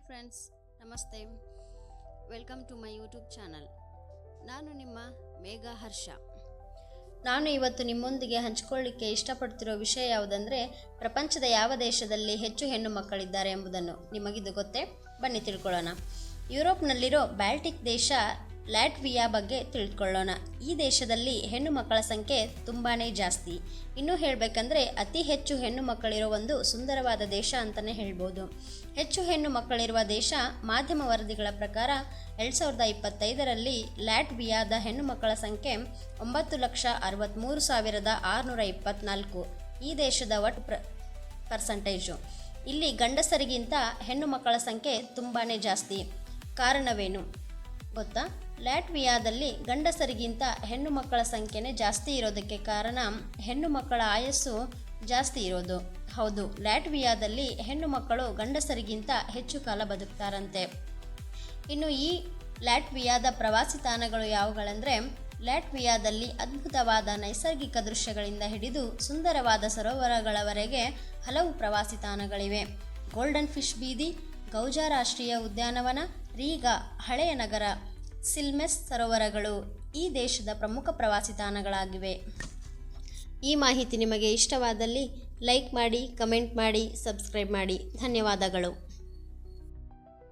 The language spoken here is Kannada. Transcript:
ಹಾಯ್ ಫ್ರೆಂಡ್ಸ್, ನಮಸ್ತೆ. Welcome to my YouTube channel. ನಾನು ನಿಮ್ಮ ಮೇಘ ಹರ್ಷ. ನಾನು ಇವತ್ತು ನಿಮ್ಮೊಂದಿಗೆ ಹಂಚಿಕೊಳ್ಳಿಕ್ಕೆ ಇಷ್ಟಪಡ್ತಿರೋ ವಿಷಯ ಯಾವುದಂದರೆ, ಪ್ರಪಂಚದ ಯಾವ ದೇಶದಲ್ಲಿ ಹೆಚ್ಚು ಹೆಣ್ಣು ಮಕ್ಕಳಿದ್ದಾರೆ ಎಂಬುದನ್ನು. ನಿಮಗಿದು ಗೊತ್ತೇ? ಬನ್ನಿ ತಿಳ್ಕೊಳ್ಳೋಣ. ಯುರೋಪ್ನಲ್ಲಿರೋ ಬ್ಯಾಲ್ಟಿಕ್ ದೇಶ ಲ್ಯಾಟ್ವಿಯಾ ಬಗ್ಗೆ ತಿಳ್ಕೊಳ್ಳೋಣ. ಈ ದೇಶದಲ್ಲಿ ಹೆಣ್ಣು ಮಕ್ಕಳ ಸಂಖ್ಯೆ ತುಂಬಾ ಜಾಸ್ತಿ. ಇನ್ನೂ ಹೇಳಬೇಕಂದ್ರೆ ಅತಿ ಹೆಚ್ಚು ಹೆಣ್ಣು ಮಕ್ಕಳಿರೋ ಒಂದು ಸುಂದರವಾದ ದೇಶ ಅಂತಲೇ ಹೇಳ್ಬೋದು. ಹೆಚ್ಚು ಹೆಣ್ಣು ಮಕ್ಕಳಿರುವ ದೇಶ ಮಾಧ್ಯಮ ವರದಿಗಳ ಪ್ರಕಾರ ಎರಡು ಸಾವಿರದ ಇಪ್ಪತ್ತೈದರಲ್ಲಿ ಲ್ಯಾಟ್ವಿಯಾದ ಹೆಣ್ಣು ಮಕ್ಕಳ ಸಂಖ್ಯೆ ಒಂಬತ್ತು ಲಕ್ಷ ಅರವತ್ತ್ಮೂರು ಸಾವಿರದ ಆರುನೂರ ಇಪ್ಪತ್ನಾಲ್ಕು. ಈ ದೇಶದ ಒಟ್ಟು ಪ್ರ ಪರ್ಸಂಟೇಜು. ಇಲ್ಲಿ ಗಂಡಸರಿಗಿಂತ ಹೆಣ್ಣು ಮಕ್ಕಳ ಸಂಖ್ಯೆ ತುಂಬಾ ಜಾಸ್ತಿ. ಕಾರಣವೇನು? ಗೊತ್ತಾ? ಲ್ಯಾಟ್ವಿಯಾದಲ್ಲಿ ಗಂಡಸರಿಗಿಂತ ಹೆಣ್ಣು ಮಕ್ಕಳ ಸಂಖ್ಯೆನೇ ಜಾಸ್ತಿ ಇರೋದಕ್ಕೆ ಕಾರಣ ಹೆಣ್ಣು ಮಕ್ಕಳ ಆಯಸ್ಸು ಜಾಸ್ತಿ ಇರೋದು. ಹೌದು, ಲ್ಯಾಟ್ವಿಯಾದಲ್ಲಿ ಹೆಣ್ಣು ಮಕ್ಕಳು ಗಂಡಸರಿಗಿಂತ ಹೆಚ್ಚು ಕಾಲ ಬದುಕ್ತಾರಂತೆ. ಇನ್ನು ಈ ಲ್ಯಾಟ್ವಿಯಾದ ಪ್ರವಾಸಿ ತಾಣಗಳು ಯಾವುಗಳೆಂದರೆ, ಲ್ಯಾಟ್ವಿಯಾದಲ್ಲಿ ಅದ್ಭುತವಾದ ನೈಸರ್ಗಿಕ ದೃಶ್ಯಗಳಿಂದ ಹಿಡಿದು ಸುಂದರವಾದ ಸರೋವರಗಳವರೆಗೆ ಹಲವು ಪ್ರವಾಸಿ ತಾಣಗಳಿವೆ. ಗೋಲ್ಡನ್ ಫಿಶ್ ಬೀದಿ, ಗೌಜಾ ರಾಷ್ಟ್ರೀಯ ಉದ್ಯಾನವನ ರೀಗಾ ಹಳೆಯ ನಗರ ಸಿಲ್ಮೆಸ್ ಸರೋವರಗಳು ಈ ದೇಶದ ಪ್ರಮುಖ ಪ್ರವಾಸಿ ತಾಣಗಳಾಗಿವೆ. ಈ ಮಾಹಿತಿ ನಿಮಗೆ ಇಷ್ಟವಾದಲ್ಲಿ ಲೈಕ್ ಮಾಡಿ, ಕಮೆಂಟ್ ಮಾಡಿ, ಸಬ್ಸ್ಕ್ರೈಬ್ ಮಾಡಿ. ಧನ್ಯವಾದಗಳು.